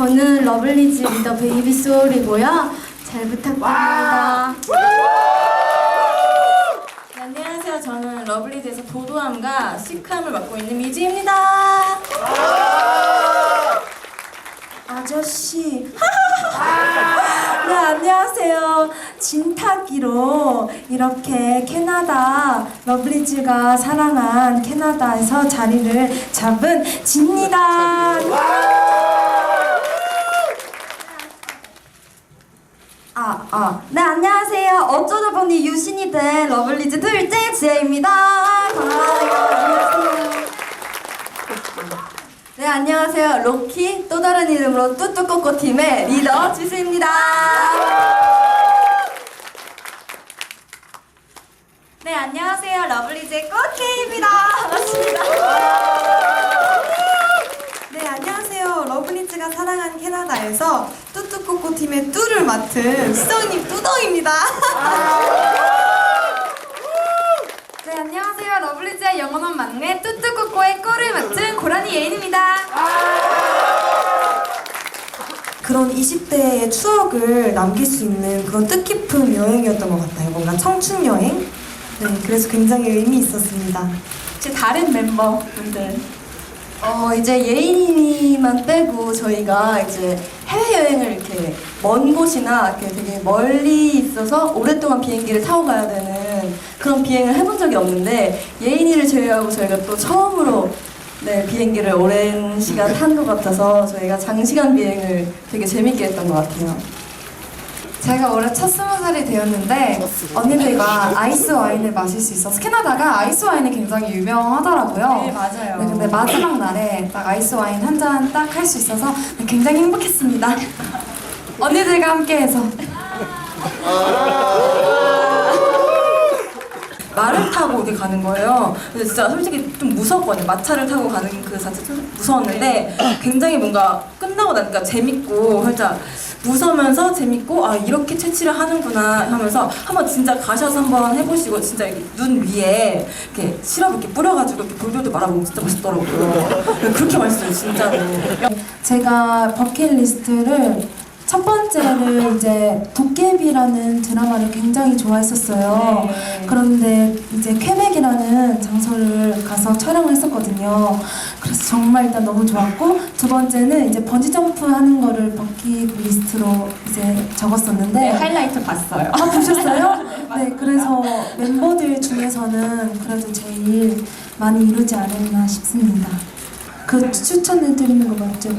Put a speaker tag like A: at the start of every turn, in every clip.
A: 저는 러블리즈 리더 베이비 소울이고요. 잘 부탁드립니다.
B: 네, 안녕하세요. 저는 러블리즈에서 도도함과 시크함을 맡고 있는 미지입니다.
C: 아저씨. 네, 안녕하세요. 진타기로 이렇게 캐나다 러블리즈가 사랑한 캐나다에서 자리를 잡은 진입니다. 아, 아. 네, 안녕하세요. 어쩌다 보니 유신이 된 러블리즈 둘째 지혜입니다. 네, 안녕하세요. 로키, 또 다른 이름으로 뚜뚜꼬꼬 팀의 리더 지수입니다. 네, 안녕하세요. 러블리즈의 꼬케입니다. 반갑습니다.
D: 네, 안녕하세요. 러블리즈가 사랑한 캐나다에서 뚜뚜꼬꼬 팀의 뚜를 맡은 수정님 뚜덩입니다.
C: 네, 안녕하세요. 러블리즈의 영원한 막내 뚜뚜꼬꼬의 꼴을 맡은 고라니 예인입니다.
D: 그런 20대의 추억을 남길 수 있는 그런 뜻깊은 여행이었던 것 같아요. 뭔가 청춘 여행. 네, 그래서 굉장히 의미 있었습니다.
B: 제 다른 멤버분들.
C: 어 이제 예인이만 빼고 저희가 이제 해외여행을 이렇게 먼 곳이나 이렇게 되게 멀리 있어서 오랫동안 비행기를 타고 가야 되는 그런 비행을 해본 적이 없는데 예인이를 제외하고 저희가 또 처음으로 네 비행기를 오랜 시간 탄 것 같아서 저희가 장시간 비행을 되게 재밌게 했던 것 같아요.
E: 제가 올해 첫 스무 살이 되었는데 언니들과 아이스 와인을 마실 수 있어서 캐나다가 아이스 와인이 굉장히 유명하더라고요.
B: 네, 맞아요.
E: 네, 근데 마지막 날에 딱 아이스 와인 한 잔 딱 할 수 있어서 굉장히 행복했습니다. 언니들과 함께해서
C: 말을 타고 이렇게 가는 거예요. 근데 진짜 솔직히 좀 무섭거든요. 마차를 타고 가는 그 자체 좀 무서웠는데 굉장히 뭔가 끝나고 나니까 재밌고 살짝 무서우면서 재밌고 아 이렇게 채취를 하는구나 하면서 한번 진짜 가셔서 한번 해보시고 진짜 눈 위에 이렇게 시럽 이렇게 뿌려가지고 이렇게 돌돌돌 말아보면 진짜 맛있더라고요. 그렇게 맛있어요 진짜로.
E: 제가 버킷리스트를 첫 번째를 이제 도깨비라는 드라마를 굉장히 좋아했었어요.
B: 네.
E: 그런데 이제 퀘벡이라는 장소를 가서 촬영을 했었거든요. 그래서 정말 일단 너무 좋았고 두 번째는 이제 번지 점프 하는 거를 버킷리스트로 이제 적었었는데
B: 네, 하이라이트 봤어요.
E: 아 보셨어요? 네, 그래서 멤버들 중에서는 그래도 제일 많이 이루지 않았나 싶습니다. 그 추천해 드리는 거 맞죠?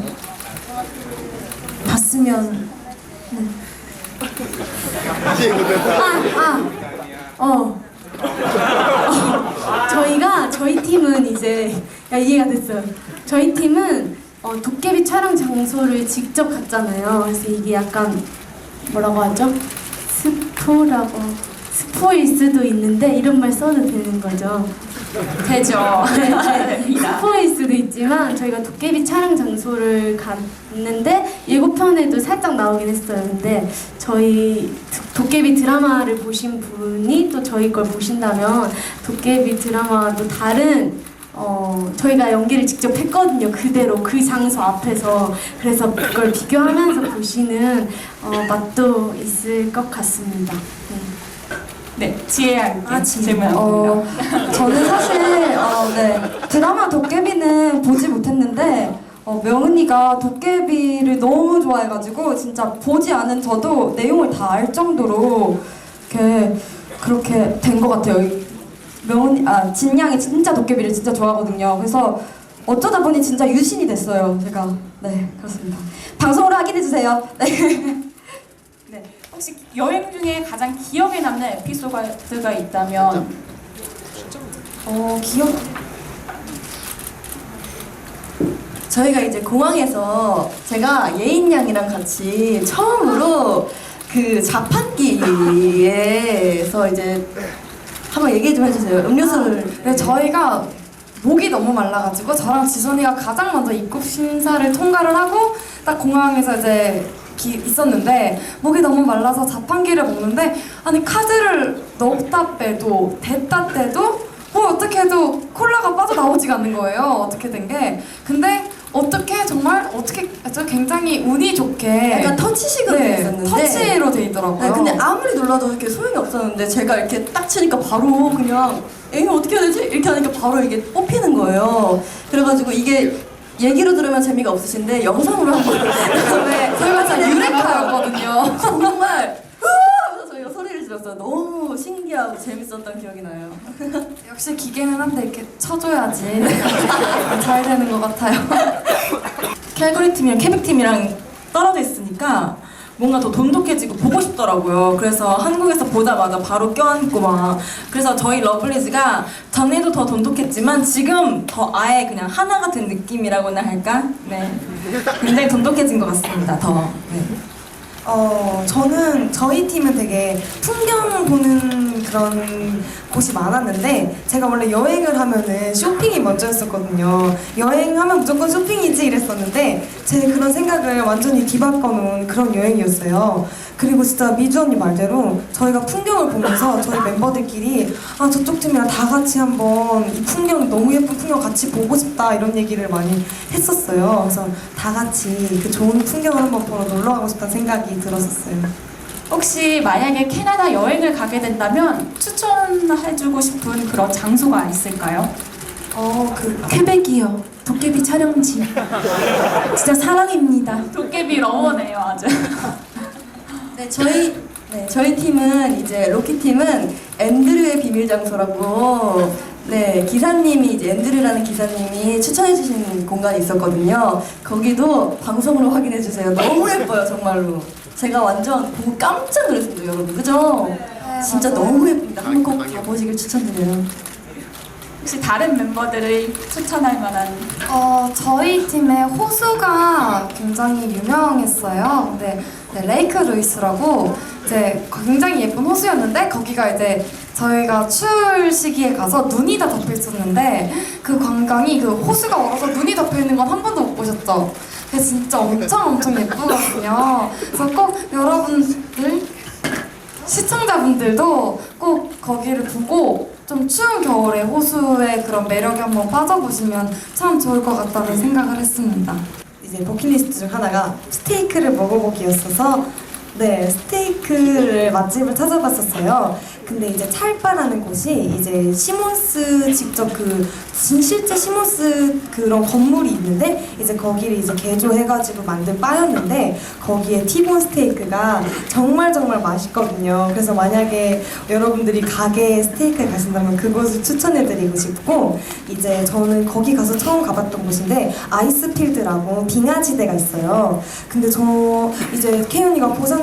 E: 봤으면 네.
A: 아, 아, 어. 어, 저희가 저희 팀은 이제 야, 이해가 됐어요. 저희 팀은 어, 도깨비 촬영 장소를 직접 갔잖아요. 그래서 이게 약간 뭐라고 하죠? 스포라고 스포일 수도 있는데 이런 말 써도 되는 거죠.
B: 되죠.
A: 스포일 수도 있지만 저희가 도깨비 촬영 장소를 갔는데 예고편에도 살짝 나오긴 했어요. 근데 저희 도- 도깨비 드라마를 보신 분이 또 저희 걸 보신다면 도깨비 드라마도 다른 어 저희가 연기를 직접 했거든요. 그대로 그 장소 앞에서 그래서 그걸 비교하면서 보시는 어, 맛도 있을 것 같습니다. 네.
B: 네, 지혜야.
D: 아, 지-
B: 질문.
D: 어, 저는 사실 어, 네, 드라마 도깨비는 보지 못했는데 어, 명은이가 도깨비를 너무 좋아해가지고 진짜 보지 않은 저도 내용을 다 알 정도로 이렇게 그렇게 된 것 같아요. 명은이 아 진양이 진짜 도깨비를 진짜 좋아하거든요. 그래서 어쩌다 보니 진짜 유신이 됐어요. 제가 네 그렇습니다. 방송으로 확인해 주세요. 네.
B: 네. 혹시 여행 중에 가장 기억에 남는 에피소드가 있다면
D: 어 기억
C: 저희가 이제 공항에서 제가 예인 양이랑 같이 처음으로 그 자판기에서 이제 한번 얘기 좀 해주세요. 음료수를
E: 네, 저희가 목이 너무 말라가지고 저랑 지선이가 가장 먼저 입국 심사를 통과를 하고 딱 공항에서 이제 기- 있었는데 목이 너무 말라서 자판기를 먹는데 아니 카드를 넣었다 빼도 댔다 떼도 뭐 어떻게 해도 콜라가 빠져나오지가 않는 거예요 어떻게 된 게 근데 어떻게 정말 어떻게 저 굉장히 운이 좋게
C: 약간 터치식으로 돼 있었는데
E: 터치로 돼 있더라고요.
C: 네, 근데 아무리 눌러도 이렇게 소용이 없었는데 제가 이렇게 딱 치니까 바로 그냥 이거 어떻게 해야 되지? 이렇게 하니까 바로 이게 뽑히는 거예요. 그래가지고 이게 얘기로 들으면 재미가 없으신데 영상으로 한번 네,
E: 저희가 진짜 유레카였거든요.
C: 정말 으아! 저희가 소리를 질렀어요. 너무 신기하고 재밌었던 기억이 나요.
E: 역시 기계는 한데 이렇게 쳐줘야지 잘 되는 것 같아요.
F: 캘거리 팀이랑 케벡 팀이랑 떨어져 있으니까 뭔가 더 돈독해지고 보고 싶더라고요. 그래서 한국에서 보자마자 바로 껴안고 막 그래서 저희 러블리즈가 전에도 더 돈독했지만 지금 더 아예 그냥 하나가 된 느낌이라고나 할까? 네, 굉장히 돈독해진 것 같습니다. 더. 네.
G: 어, 저는 저희 팀은 되게 풍경 보는 그런 곳이 많았는데 제가 원래 여행을 하면은 쇼핑이 먼저였었거든요. 여행하면 무조건 쇼핑이지 이랬었는데 제 그런 생각을 완전히 뒤바꿔 놓은 그런 여행이었어요. 그리고 진짜 미주 언니 말대로 저희가 풍경을 보면서 저희 멤버들끼리 아 저쪽 팀이랑 다 같이 한번 이 풍경 너무 예쁜 풍경 같이 보고 싶다 이런 얘기를 많이 했었어요. 그래서 다 같이 그 좋은 풍경을 한번 보러 놀러 가고 싶다는 생각이 들었었어요.
B: 혹시 만약에 캐나다 여행을 가게 된다면 추천해주고 싶은 그런 장소가 있을까요?
G: 어, 그
B: 퀘벡이요. 도깨비 촬영지. 진짜 사랑입니다. 도깨비 러버네요, 아주.
C: 네, 저희 네, 저희 팀은 이제 로키 팀은 앤드류의 비밀 장소라고 네 기사님이 이제 앤드류라는 기사님이 추천해 주신 공간이 있었거든요. 거기도 방송으로 확인해 주세요. 너무 예뻐요 정말로. 제가 완전 보고 깜짝 놀랐습니다, 여러분. 그죠? 진짜 너무 예쁩니다. 한 번 꼭 가보시길 추천드려요.
B: 혹시 다른 멤버들을 추천할 만한
E: 어, 저희 팀의 호수가 굉장히 유명했어요. 근데 네, 레이크 루이스라고 이제 굉장히 예쁜 호수였는데 거기가 이제 저희가 추울 시기에 가서 눈이 다 덮여 있었는데 그 관광이 그 호수가 얼어서 눈이 덮여 있는 건 한 번도 못 보셨죠? 근데 진짜 엄청 엄청 예쁘거든요. 그래서 꼭 여러분들 시청자분들도 꼭 거기를 보고 좀 추운 겨울에 호수의 그런 매력에 한번 빠져보시면 참 좋을 것 같다는 생각을 했습니다.
G: 이제 버킷리스트 중 하나가 스테이크를 먹어보기였어서 네 스테이크를 맛집을 찾아봤었어요. 근데 이제 찰바라는 곳이 이제 시몬스 직접 그 진- 실제 시몬스 그런 건물이 있는데 이제 거기를 이제 개조해가지고 만든 바였는데 거기에 티본 스테이크가 정말 정말 맛있거든요. 그래서 만약에 여러분들이 가게 스테이크에 가신다면 그곳을 추천해드리고 싶고 이제 저는 거기 가서 처음 가봤던 곳인데 아이스필드라고 빙하지대가 있어요. 근데 저 이제 케이언이가 보상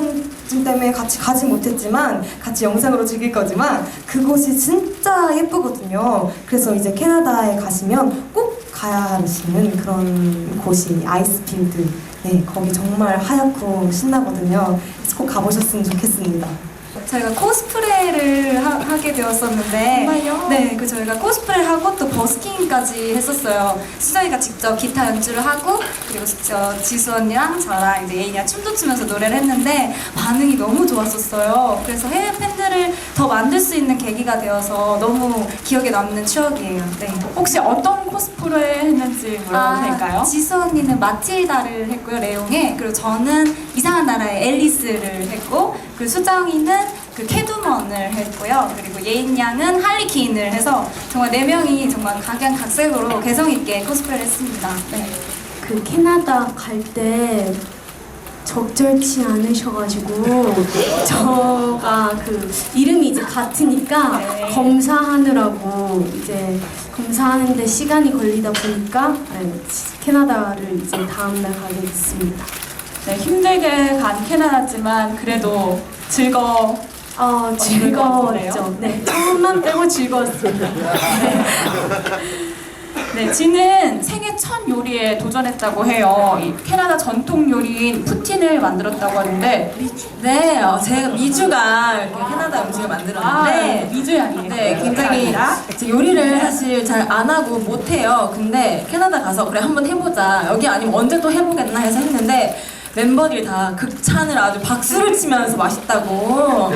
G: 증 때문에 같이 가지 못했지만 같이 영상으로 즐길 거지만 그곳이 진짜 예쁘거든요. 그래서 이제 캐나다에 가시면 꼭 가야 하시는 그런 곳이 아이스필드. 네, 거기 정말 하얗고 신나거든요. 꼭 가보셨으면 좋겠습니다.
H: 저희가 코스프레를 하, 게 되었었는데
E: 정말요?
H: 네, 그 저희가 코스프레를 하고 또 버스킹까지 했었어요. 수정이가 직접 기타 연주를 하고 그리고 저 지수 언니랑 저랑 이제 예인이가 춤도 추면서 노래를 했는데 반응이 너무 좋았었어요. 그래서 해외 팬들을 더 만들 수 있는 계기가 되어서 너무 기억에 남는 추억이에요. 네.
B: 혹시 어떤 코스프레 했는지 물어봐도 될까요?
H: 지수 언니는 마틸다를 했고요, 레옹에. 그리고 저는 이상한 나라의 앨리스를 했고, 그리고 수정이는 그 캐두먼을 했고요. 그리고 예인 양은 할리퀸을 해서 정말 네 명이 정말 각양각색으로 개성 있게 코스프레를 했습니다. 네.
A: 그 캐나다 갈 때 적절치 않으셔가지고 저가 그 이름이 이제 같으니까
B: 네.
A: 검사하느라고 이제 검사하는데 시간이 걸리다 보니까 네, 캐나다를 이제 다음날 가게 됐습니다.
B: 네, 힘들게 간 캐나다지만 그래도 즐거
A: 어, 즐거웠죠. 네, 처음만 빼고 즐거웠습니다.
B: 네, 지는 생애 첫 요리에 도전했다고 해요. 이 캐나다 전통 요리인 푸틴을 만들었다고 하는데
F: 네, 어, 제가 미주가 이렇게 캐나다 음식을 만들었는데
B: 미주 양이에요.
F: 네, 굉장히 요리를 사실 잘 안 하고 못 해요. 근데 캐나다 가서 그래 한번 해보자. 여기 아니면 언제 또 해보겠나 해서 했는데 멤버들이 다 극찬을 아주 박수를 치면서 맛있다고.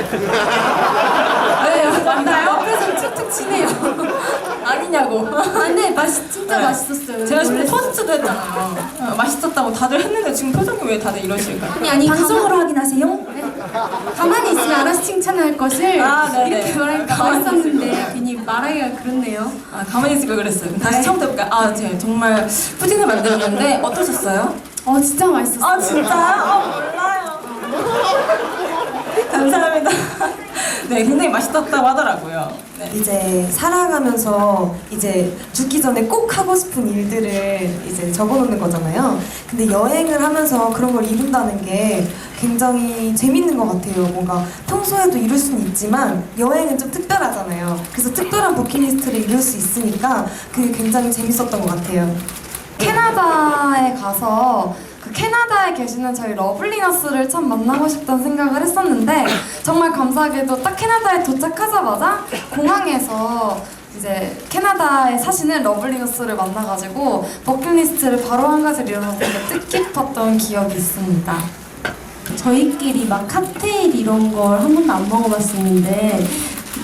F: 네, 맞나요? 옆에서 툭툭 치네요. 아니냐 맛있냐고.
A: 아네 맛이 진짜
F: 네.
A: 맛있었어요.
F: 제가 지금. 토스트도 했잖아요. 어, 맛있었다고 다들 했는데 지금 표정이 왜 다들 이러실까요?
A: 아니 아니
I: 방송으로 확인하세요.
A: 가만, 가만히 있으면 알아서 칭찬할 것을
F: 아, 네네.
A: 이렇게 말하니까 맛있었는데 괜히 말하기가 그렇네요.
F: 아 가만히 있을 걸 그랬어요. 다시 처음부터 해볼까요? 아, 제가 정말 푸딩을 만들었는데 어떠셨어요?
A: 어 진짜 맛있었어요.
F: 아 진짜요? 아 몰라요. 감사합니다. 네, 굉장히 맛있었다고 하더라고요. 네.
G: 이제 살아가면서 이제 죽기 전에 꼭 하고 싶은 일들을 이제 적어놓는 거잖아요. 근데 여행을 하면서 그런 걸 이룬다는 게 굉장히 재밌는 것 같아요. 뭔가 평소에도 이룰 수는 있지만 여행은 좀 특별하잖아요. 그래서 특별한 버킷리스트를 이룰 수 있으니까 그게 굉장히 재밌었던 것 같아요.
E: 캐나다에 가서 그 캐나다에 계시는 저희 러블리너스를 참 만나고 싶다는 생각을 했었는데 정말 감사하게도 딱 캐나다에 도착하자마자 공항에서 이제 캐나다에 사시는 러블리너스를 만나가지고 버킷리스트를 바로 한 가지를 이뤄서 되게 뜻깊었던 기억이 있습니다.
A: 저희끼리 막 칵테일 이런 걸 한 번도 안 먹어봤었는데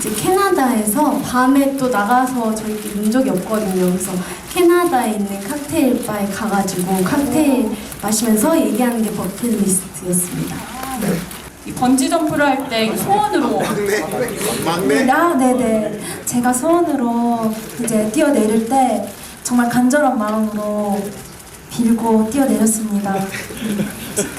A: 이제 캐나다에서 밤에 또 나가서 저희끼리 논 적이 없거든요. 그래서 캐나다에 있는 칵테일 바에 가가지고 칵테일 마시면서 얘기하는 게 버킷리스트였습니다.
B: 이 번지 점프를 할 때 소원으로
J: 막내
I: 아, 네네. 제가 소원으로 이제 뛰어내릴 때 정말 간절한 마음으로 빌고 뛰어내렸습니다.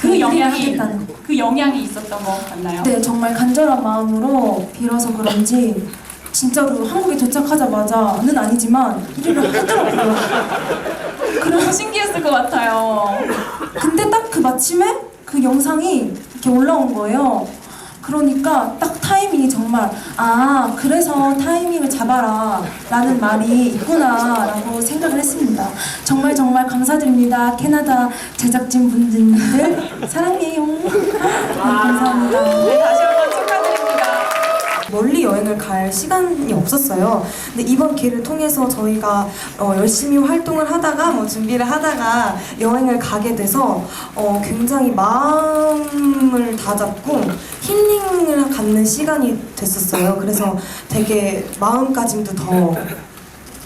B: 그
I: 일을
B: 영향이
I: 하겠다는.
B: 그 영향이 있었던 것 같나요?
I: 네, 정말 간절한 마음으로 빌어서 그런지 진짜로 한국에 도착하자마자는 아니지만 일을 하더라고요.
B: 너무 신기했을 것 같아요.
I: 근데 딱 그 마침에 그 영상이 이렇게 올라온 거예요. 그러니까 딱 타이밍이 정말 아 그래서 타이밍을 잡아라 라는 말이 있구나 라고 생각을 했습니다 정말 정말 감사드립니다 캐나다 제작진 분들 사랑해요 네, 감사합니다
B: 네, 다시 한번 축하드립니다.
G: 멀리 여행을 갈 시간이 없었어요. 근데 이번 기회를 통해서 저희가 어, 열심히 활동을 하다가 뭐 준비를 하다가 여행을 가게 돼서 어, 굉장히 마음을 다잡고 힐링을 갖는 시간이 됐었어요. 그래서 되게 마음가짐도 더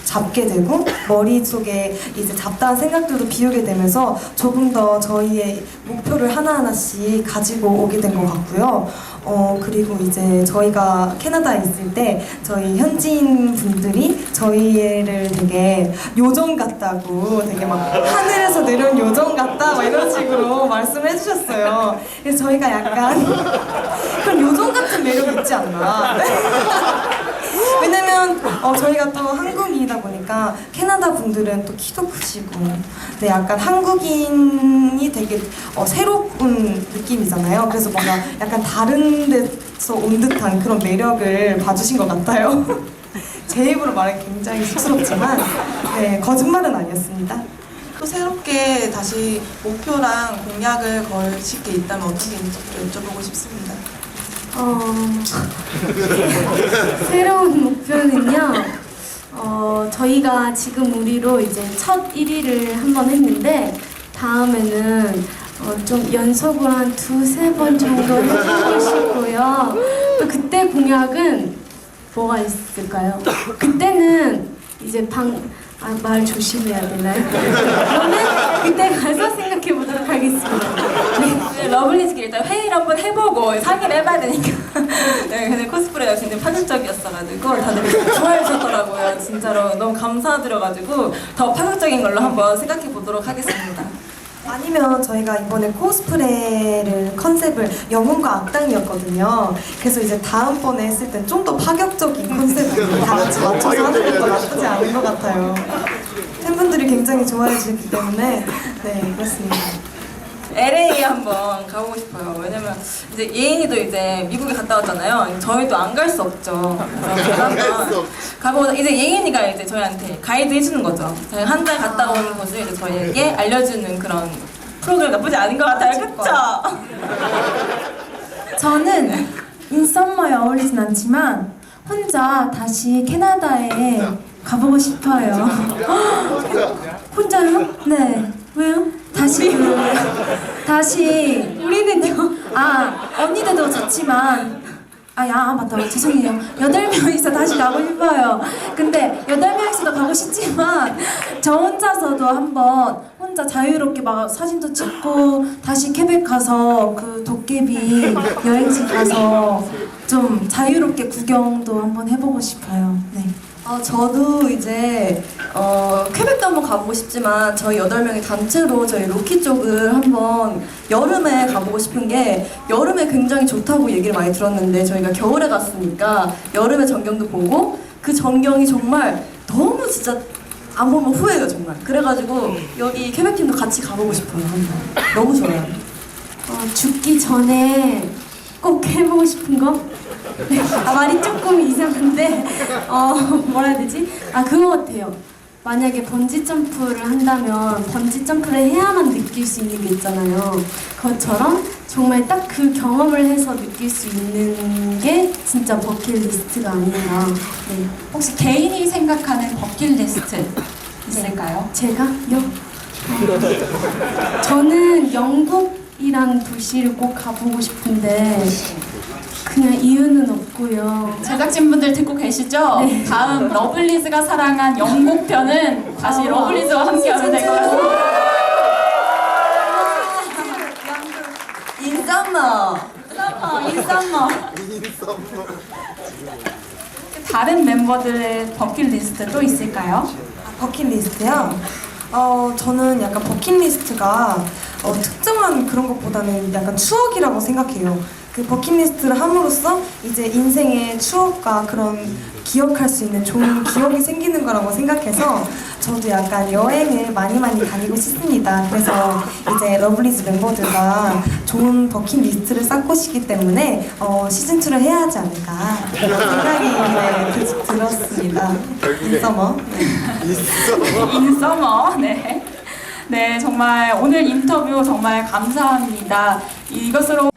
G: 잡게 되고 머릿속에 이제 잡다한 생각들도 비우게 되면서 조금 더 저희의 목표를 하나하나씩 가지고 오게 된 것 같고요. 어 그리고 이제 저희가 캐나다에 있을 때 저희 현지인 분들이 저희를 되게 요정 같다고 되게 막 하늘에서 내려온 요정 같다 막 이런 식으로 말씀을 해주셨어요. 그래서 저희가 약간 그런 요정 같은 매력 있지 않나. 왜냐면 어, 저희가 또 한국인이다 보니까 캐나다 분들은 또 키도 크시고 네 약간 한국인이 되게 어, 새로운 느낌이잖아요. 그래서 뭔가 약간 다른 데서 온 듯한 그런 매력을 봐주신 것 같아요. 제 입으로 말하기 굉장히 쑥스럽지만 네 거짓말은 아니었습니다.
K: 또 새롭게 다시 목표랑 공약을 걸칠 게 있다면 어떤 게 있는지 여쭤보고 싶습니다.
A: 어. 어, 저희가 지금 우리로 이제 첫 1위를 한 번 했는데 다음에는 어, 좀 연속으로 한 두세 번 정도 해보고 싶고요. 또 그때 공약은 뭐가 있을까요? 그때는 이제 방, 아, 말 조심해야 되나요? 그러면 그때 가서 생각해 보도록 하겠습니다.
F: 네, 러블리즈끼리 일단 회의를 한번 해보고 상의를 해봐야 되니까. 네, 근데 코스프레가 굉장히 파격적이었어가지고 다들 좋아해 주셨더라고요. 진짜로 너무 감사드려가지고 더 파격적인 걸로 한번 생각해 보도록 하겠습니다.
G: 아니면 저희가 이번에 코스프레를 컨셉을 영웅과 악당이었거든요. 그래서 이제 다음번에 했을 땐 좀 더 파격적인 컨셉으로 다 같이 맞춰서 하는 것도 나쁘지 않은 것 같아요. 팬분들이 굉장히 좋아해 주셨기 때문에 네 그렇습니다.
F: LA 한번 가보고 싶어요. 왜냐면 이제 예인이도 이제 미국에 갔다 왔잖아요. 저희도 안 갈 수 없죠. 그래서 한번 가보고 이제 예인이가 이제 저희한테 가이드 해주는 거죠. 저희 한달 갔다 온 곳을 이제 저희에게 알려주는 그런 프로그램 나쁘지 않은 것 같아요. 그쵸?
I: 저는 인썸머에 어울리진 않지만 혼자 다시 캐나다에 가보고 싶어요. 혼자요? 네. 왜요? 다시 그 다시 우리는요. 아 언니들도 좋지만 아, 야, 맞다. 죄송해요. 여덟 명이서 다시 가고 싶어요. 근데 여덟 명이서도 가고 싶지만 저 혼자서도 한번 혼자 자유롭게 막 사진도 찍고 다시 케벡 가서 그 도깨비 여행지 가서 좀 자유롭게 구경도 한번 해보고 싶어요. 네.
C: 어, 저도 이제 어, 퀘벡도 한번 가보고 싶지만 저희 여덟 명이 단체로 저희 로키 쪽을 한번 여름에 가보고 싶은 게 여름에 굉장히 좋다고 얘기를 많이 들었는데 저희가 겨울에 갔으니까 여름에 전경도 보고 그 전경이 정말 너무 진짜 안 보면 후회해요 정말. 그래가지고 여기 퀘벡 팀도 같이 가보고 싶어요 한번. 너무 좋아요.
A: 어, 죽기 전에 꼭 해보고 싶은 거? 네, 아, 말이 조금 이상한데, 어, 뭐라 해야 되지? 아, 그거 같아요. 만약에 번지 점프를 한다면 번지 점프를 해야만 느낄 수 있는 게 있잖아요. 그것처럼 정말 딱 그 경험을 해서 느낄 수 있는 게 진짜 버킷리스트가 아닌가. 네.
B: 혹시 개인이 생각하는 버킷리스트 있을까요?
A: 제가요? 어, 저는 영국이란 도시를 꼭 가보고 싶은데 그냥 이유는 없고요.
B: 제작진분들 듣고 계시죠?
A: 네.
B: 다음 러블리즈가 사랑한 영국 편은 다시 러블리즈와 함께 하면 될 것 같습니다.
C: 인썸머
B: 인썸머, 인썸머. 다른 멤버들의 버킷리스트 또 있을까요?
G: 버킷리스트요? 어, 저는 약간 버킷리스트가 어, 특정한 그런 것보다는 약간 추억이라고 생각해요. 그 버킷리스트를 함으로써 이제 인생의 추억과 그런 기억할 수 있는 좋은 기억이 생기는 거라고 생각해서 저도 약간 여행을 많이 많이 다니고 싶습니다. 그래서 이제 러블리즈 멤버들과 좋은 버킷리스트를 쌓고 싶기 때문에 어, 시즌2를 해야 하지 않을까 그런 생각이 네, 들- 들었습니다. 인서머.
B: 인서머, 네. 네, 정말 오늘 인터뷰 정말 감사합니다. 이것으로